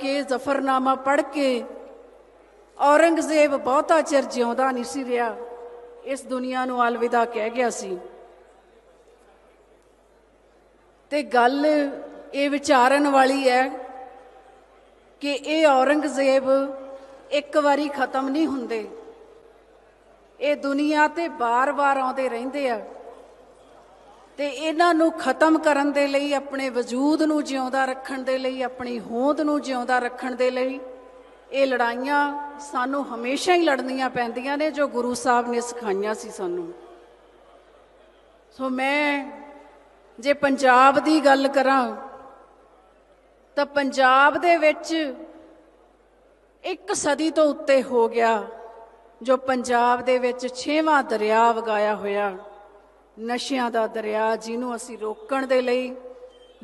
ਕੇ ਜ਼ਫਰਨਾਮਾ ਪੜ੍ਹ ਕੇ ਔਰੰਗਜ਼ੇਬ ਬਹੁਤਾ ਚਿਰ ਜਿਉਂਦਾ ਨਹੀਂ ਸੀ ਰਿਹਾ, ਇਸ ਦੁਨੀਆ ਨੂੰ ਅਲਵਿਦਾ ਕਹਿ ਗਿਆ ਸੀ। ਤੇ ਗੱਲ ਇਹ ਵਿਚਾਰਨ ਵਾਲੀ ਹੈ ਕਿ ਇਹ ਔਰੰਗਜ਼ੇਬ ਇੱਕ ਵਾਰੀ ਖਤਮ ਨਹੀਂ ਹੁੰਦੇ। ਇਹ ਦੁਨੀਆ ਤੇ ਬਾਰ-ਬਾਰ ਆਉਂਦੇ ਰਹਿੰਦੇ ਆ। ਤੇ ਇਹਨਾਂ ਨੂੰ ਖਤਮ ਕਰਨ ਦੇ ਲਈ, ਆਪਣੇ ਵਜੂਦ ਨੂੰ ਜਿਉਂਦਾ ਰੱਖਣ ਦੇ ਲਈ, ਆਪਣੀ ਹੋਂਦ ਨੂੰ ਜਿਉਂਦਾ ਰੱਖਣ ਦੇ ਲਈ, ਇਹ ਲੜਾਈਆਂ ਸਾਨੂੰ ਹਮੇਸ਼ਾ ਹੀ ਲੜਨੀਆਂ ਪੈਂਦੀਆਂ ਨੇ, ਜੋ ਗੁਰੂ ਸਾਹਿਬ ਨੇ ਸਿਖਾਈਆਂ ਸੀ ਸਾਨੂੰ। ਸੋ ਮੈਂ ਜੇ ਪੰਜਾਬ ਦੀ ਗੱਲ ਕਰਾਂ, ਤਾਂ ਪੰਜਾਬ ਦੇ ਵਿੱਚ ਇੱਕ ਸਦੀ ਤੋਂ ਉੱਤੇ ਹੋ ਗਿਆ, ਜੋ ਪੰਜਾਬ ਦੇ ਵਿੱਚ ਛੇਵਾਂ ਦਰਿਆ ਵਗਾਇਆ ਹੋਇਆ। ਨਸ਼ਿਆਂ ਦਾ ਦਰਿਆ ਜਿਹਨੂੰ ਅਸੀਂ ਰੋਕਣ ਦੇ ਲਈ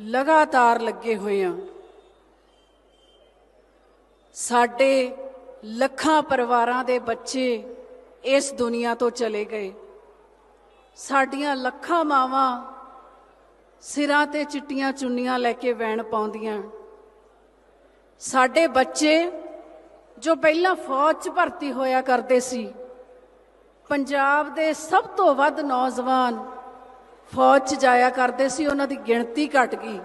ਲਗਾਤਾਰ ਲੱਗੇ ਹੋਏ ਹਾਂ। ਸਾਡੇ ਲੱਖਾਂ ਪਰਿਵਾਰਾਂ ਦੇ ਬੱਚੇ ਇਸ ਦੁਨੀਆ ਤੋਂ ਚਲੇ ਗਏ। ਸਾਡੀਆਂ ਲੱਖਾਂ ਮਾਵਾਂ ਸਿਰਾਂ ਤੇ ਚਿੱਟੀਆਂ ਚੁੰਨੀਆਂ ਲੈ ਕੇ ਵੈਣ ਪਾਉਂਦੀਆਂ। ਸਾਡੇ ਬੱਚੇ ਜੋ ਪਹਿਲਾਂ ਫੌਜ 'ਚ ਭਰਤੀ ਹੋਇਆ ਕਰਦੇ ਸੀ ਪੰਜਾਬ ਦੇ ਸਭ ਤੋਂ ਵੱਧ ਨੌਜਵਾਨ ਫੌਜ 'ਚ ਜਾਇਆ ਕਰਦੇ ਸੀ, ਉਹਨਾਂ ਦੀ ਗਿਣਤੀ ਘਟ ਗਈ।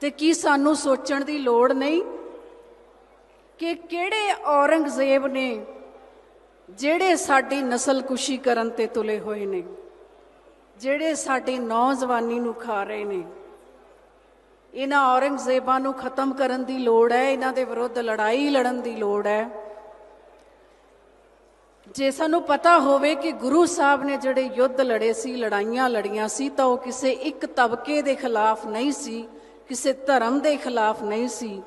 ਤੇ ਕੀ ਸਾਨੂੰ ਸੋਚਣ ਦੀ ਲੋੜ ਨਹੀਂ ਕਿ ਕਿਹੜੇ ਔਰੰਗਜ਼ੇਬ ਨੇ ਜਿਹੜੇ ਸਾਡੀ ਨਸਲਕੁਸ਼ੀ ਕਰਨ ਤੇ ਤੁਲੇ ਹੋਏ ਨੇ, ਜਿਹੜੇ ਸਾਡੀ ਨੌਜਵਾਨੀ ਨੂੰ ਖਾ ਰਹੇ ਨੇ? ਇਹਨਾਂ ਔਰੰਗਜ਼ੇਬਾਂ ਨੂੰ ਖਤਮ ਕਰਨ ਦੀ ਲੋੜ ਹੈ, ਇਹਨਾਂ ਦੇ ਵਿਰੁੱਧ ਲੜਾਈ ਲੜਨ ਦੀ ਲੋੜ ਹੈ। ਜੇ ਸਾਨੂੰ ਪਤਾ ਹੋਵੇ ਕਿ ਗੁਰੂ ਸਾਹਿਬ ਨੇ ਜਿਹੜੇ ਯੁੱਧ ਲੜੇ ਸੀ, ਲੜਾਈਆਂ ਲੜੀਆਂ ਸੀ, ਤਾਂ ਉਹ ਕਿਸੇ ਇੱਕ ਤਬਕੇ ਦੇ ਖਿਲਾਫ ਨਹੀਂ ਸੀ, ਕਿਸੇ ਧਰਮ ਦੇ ਖਿਲਾਫ ਨਹੀਂ ਸੀ।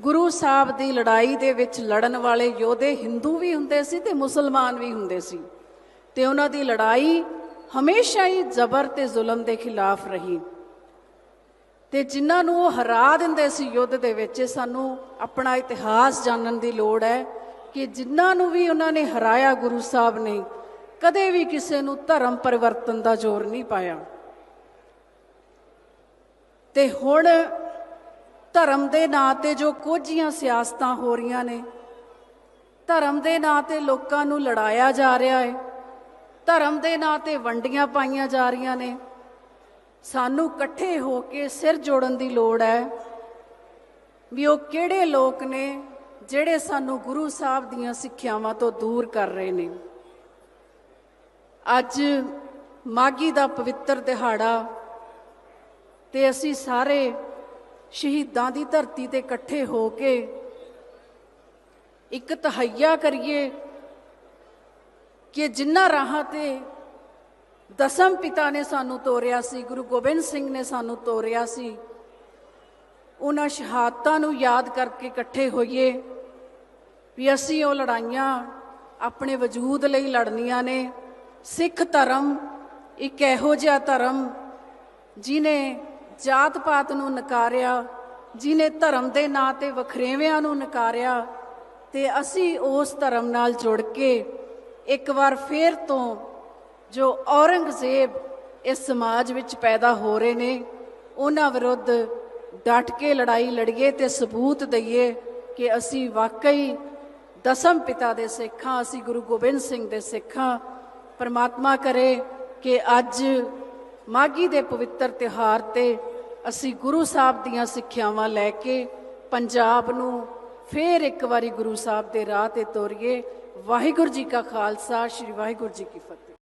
ਗੁਰੂ ਸਾਹਿਬ ਦੀ ਲੜਾਈ ਦੇ ਵਿੱਚ ਲੜਨ ਵਾਲੇ ਯੋਧੇ ਹਿੰਦੂ ਵੀ ਹੁੰਦੇ ਸੀ ਤੇ ਮੁਸਲਮਾਨ ਵੀ ਹੁੰਦੇ ਸੀ। ਤੇ ਉਹਨਾਂ ਦੀ ਲੜਾਈ ਹਮੇਸ਼ਾ ਹੀ ਜ਼ਬਰ ਤੇ ਜ਼ੁਲਮ ਦੇ ਖਿਲਾਫ ਰਹੀ। ਤੇ ਜਿਨ੍ਹਾਂ ਨੂੰ ਉਹ ਹਰਾ ਦਿੰਦੇ ਸੀ ਯੁੱਧ ਦੇ ਵਿੱਚ ਸਾਨੂੰ ਆਪਣਾ ਇਤਿਹਾਸ ਜਾਣਨ ਦੀ ਲੋੜ ਹੈ। ਕਿ ਜਿਨ੍ਹਾਂ ਨੂੰ ਵੀ ਉਹਨਾਂ ਨੇ ਹਰਾਇਆ ਗੁਰੂ ਸਾਹਿਬ ਨੇ, ਕਦੇ ਵੀ ਕਿਸੇ ਨੂੰ ਧਰਮ ਪਰਿਵਰਤਨ ਦਾ ਜ਼ੋਰ ਨਹੀਂ ਪਾਇਆ। ਤੇ ਹੁਣ ਧਰਮ ਦੇ ਨਾਂ ਤੇ ਜੋ ਕੋਝੀਆਂ ਸਿਆਸਤਾਂ ਹੋ ਰਹੀਆਂ ਨੇ, ਧਰਮ ਦੇ ਨਾਂ ਤੇ ਲੋਕਾਂ ਨੂੰ ਲੜਾਇਆ ਜਾ ਰਿਹਾ ਹੈ, ਧਰਮ ਦੇ ਨਾਂ ਤੇ ਵੰਡੀਆਂ ਪਾਈਆਂ ਜਾ ਰਹੀਆਂ ਨੇ, ਸਾਨੂੰ ਇਕੱਠੇ ਹੋ ਕੇ ਸਿਰ ਜੋੜਨ ਦੀ ਲੋੜ ਹੈ ਵੀ ਉਹ ਕਿਹੜੇ ਲੋਕ ਨੇ ਜਿਹੜੇ ਸਾਨੂੰ ਗੁਰੂ ਸਾਹਿਬ ਦੀਆਂ ਸਿੱਖਿਆਵਾਂ ਤੋਂ ਦੂਰ ਕਰ ਰਹੇ ਨੇ। ਅੱਜ ਮਾਗੀ ਦਾ ਪਵਿੱਤਰ ਦਿਹਾੜਾ ਤੇ ਅਸੀਂ ਸਾਰੇ ਸ਼ਹੀਦਾਂ ਦੀ ਧਰਤੀ ਤੇ ਇਕੱਠੇ ਹੋ ਕੇ ਇੱਕ ਤਹਈਆ ਕਰੀਏ ਕਿ ਜਿੰਨਾ ਰਾਹਾਂ ਤੇ ਦਸਮ ਪਿਤਾ ਨੇ ਸਾਨੂੰ ਤੋਰਿਆ ਸੀ, ਗੁਰੂ ਗੋਬਿੰਦ ਸਿੰਘ ਨੇ ਸਾਨੂੰ ਤੋਰਿਆ ਸੀ, ਉਹਨਾਂ ਸ਼ਹਾਦਤਾਂ ਨੂੰ ਯਾਦ ਕਰਕੇ ਇਕੱਠੇ ਹੋਈਏ। ਵੀ ਅਸੀਂ ਉਹ ਲੜਾਈਆਂ ਆਪਣੇ ਵਜੂਦ ਲਈ ਲੜਨੀਆਂ ਨੇ। ਸਿੱਖ ਧਰਮ ਇੱਕ ਇਹੋ ਜਿਹਾ ਧਰਮ ਜਿਨੇ ਜਾਤ ਪਾਤ ਨੂੰ ਨਕਾਰਿਆ ਜਿਨੇ ਧਰਮ ਦੇ ਨਾਂ ਤੇ ਵਖਰੇਵਿਆਂ ਨੂੰ ਨਕਾਰਿਆ ਤੇ ਅਸੀਂ ਉਸ ਧਰਮ ਨਾਲ ਜੁੜ ਕੇ ਇੱਕ ਵਾਰ ਫੇਰ ਤੋਂ ਜੋ ਔਰੰਗਜ਼ੇਬ ਇਸ ਸਮਾਜ ਵਿੱਚ ਪੈਦਾ ਹੋ ਰਹੇ ਨੇ, ਉਹਨਾਂ ਵਿਰੁੱਧ ਡਟ ਕੇ ਲੜਾਈ ਲੜੀਏ ਤੇ ਸਬੂਤ ਦਈਏ ਕਿ ਅਸੀਂ ਵਾਕਈ ਦਸਮ ਪਿਤਾ ਦੇ ਸਿੱਖਾਂ, ਅਸੀਂ ਗੁਰੂ ਗੋਬਿੰਦ ਸਿੰਘ ਦੇ ਸਿੱਖਾਂ। ਪਰਮਾਤਮਾ ਕਰੇ ਕਿ ਅੱਜ ਮਾਗੀ ਦੇ ਪਵਿੱਤਰ ਤਿਹਾਰ ਤੇ ਅਸੀਂ ਗੁਰੂ ਸਾਹਿਬ ਦੀਆਂ ਸਿੱਖਿਆਵਾਂ ਲੈ ਕੇ ਪੰਜਾਬ ਨੂੰ ਫੇਰ ਇੱਕ ਵਾਰੀ ਗੁਰੂ ਸਾਹਿਬ ਦੇ ਰਾਹ ਤੇ ਤੋਰੀਏ। ਵਾਹਿਗੁਰੂ ਜੀ ਕਾ ਖਾਲਸਾ, ਸ੍ਰੀ ਵਾਹਿਗੁਰੂ ਜੀ ਕੀ ਫਤਿਹ।